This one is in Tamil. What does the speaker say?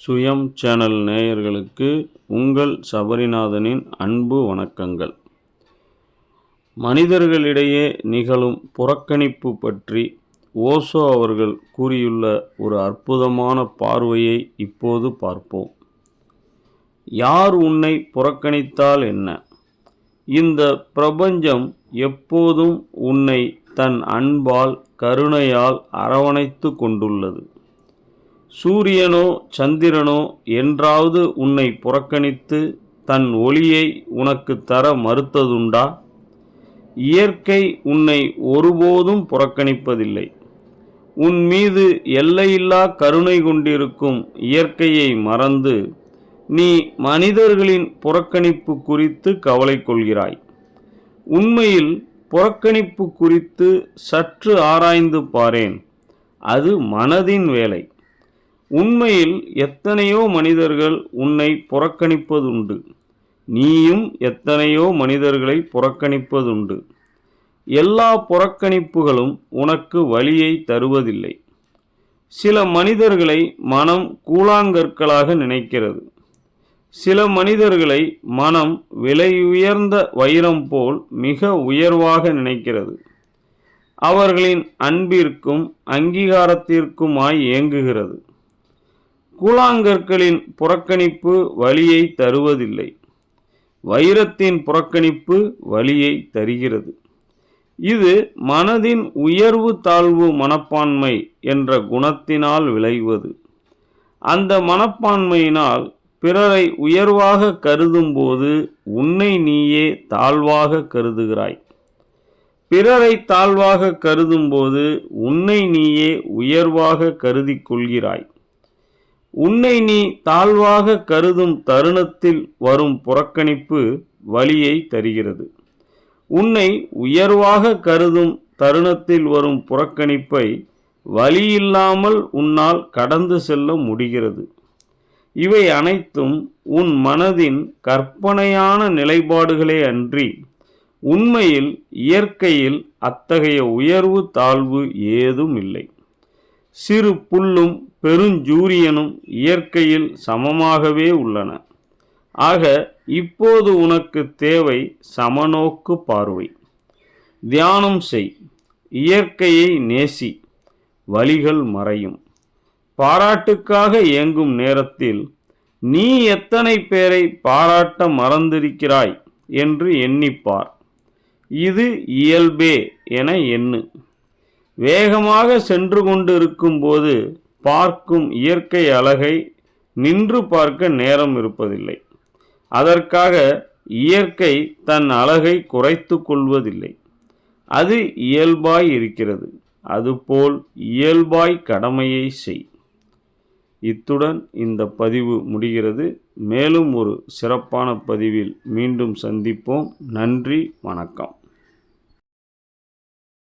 சுயம் சேனல் நேயர்களுக்கு உங்கள் சபரிநாதனின் அன்பு வணக்கங்கள். மனிதர்களிடையே நிகழும் புறக்கணிப்பு பற்றி ஓசோ அவர்கள் கூறியுள்ள ஒரு அற்புதமான பார்வையை இப்போது பார்ப்போம். யார் உன்னை புறக்கணித்தால் என்ன? இந்த பிரபஞ்சம் எப்போதும் உன்னை தன் அன்பால் கருணையால் அரவணைத்து கொண்டுள்ளது. சூரியனோ சந்திரனோ என்றாவது உன்னை புறக்கணித்து தன் ஒளியை உனக்கு தர மறுத்ததுண்டா? இயற்கை உன்னை ஒருபோதும் புறக்கணிப்பதில்லை. உன் மீது எல்லையில்லா கருணை கொண்டிருக்கும் இயற்கையை மறந்து நீ மனிதர்களின் புறக்கணிப்பு குறித்து கவலை கொள்கிறாய். உண்மையில் புறக்கணிப்பு குறித்து சற்று ஆராய்ந்து பாரேன். அது மனதின் வேலை. உண்மையில் எத்தனையோ மனிதர்கள் உன்னை புறக்கணிப்பதுண்டு. நீயும் எத்தனையோ மனிதர்களை புறக்கணிப்பதுண்டு. எல்லா புறக்கணிப்புகளும் உனக்கு வழியை தருவதில்லை. சில மனிதர்களை மனம் கூழாங்கற்களாக நினைக்கிறது. சில மனிதர்களை மனம் விலையுயர்ந்த வைரம் போல் மிக உயர்வாக நினைக்கிறது. அவர்களின் அன்பிற்கும் அங்கீகாரத்திற்குமாய் இயங்குகிறது கூழாங்கற்களின் புறக்கணிப்பு வழியை தருவதில்லை. வைரத்தின் புறக்கணிப்பு வழியை தருகிறது. இது மனதின் உயர்வு தாழ்வு மனப்பான்மை என்ற குணத்தினால் விளைவது. அந்த மனப்பான்மையினால் பிறரை உயர்வாக கருதும்போது உன்னை நீயே தாழ்வாக கருதுகிறாய். பிறரை தாழ்வாக கருதும்போது உன்னை நீயே உயர்வாக கருதி கொள்கிறாய். உன்னை நீ தாழ்வாக கருதும் தருணத்தில் வரும் புறக்கணிப்பு வழியை தருகிறது. உன்னை உயர்வாக கருதும் தருணத்தில் வரும் புறக்கணிப்பை வழியில்லாமல் உன்னால் கடந்து செல்ல முடிகிறது. இவை அனைத்தும் உன் மனதின் கற்பனையான நிலைப்பாடுகளே அன்றி உண்மையில் இயற்கையில் அத்தகைய உயர்வு தாழ்வு ஏதும் இல்லை சிறு புல்லும் பெருஞ்சூரியனும் இயற்கையில் சமமாகவே உள்ளன. ஆக இப்போது உனக்கு தேவை சமநோக்கு பார்வை. தியானம் செய். இயற்கையை நேசி. வழிகள் மறையும். பாராட்டுக்காக இயங்கும் நேரத்தில் நீ எத்தனை பேரை பாராட்ட மறந்திருக்கிறாய் என்று எண்ணிப்பார். இது இயல்பே என எண்ணு. வேகமாக சென்று கொண்டு இருக்கும்போது பார்க்கும் இயற்கை அழகை நின்று பார்க்க நேரம் இருப்பதில்லை. அதற்காக இயற்கை தன் அழகை குறைத்து கொள்வதில்லை. அது இயல்பாய் இருக்கிறது. அதுபோல் இயல்பாய் கடமையை செய். இத்துடன் இந்த பதிவு முடிகிறது. மேலும் ஒரு சிறப்பான பதிவில் மீண்டும் சந்திப்போம். நன்றி வணக்கம்.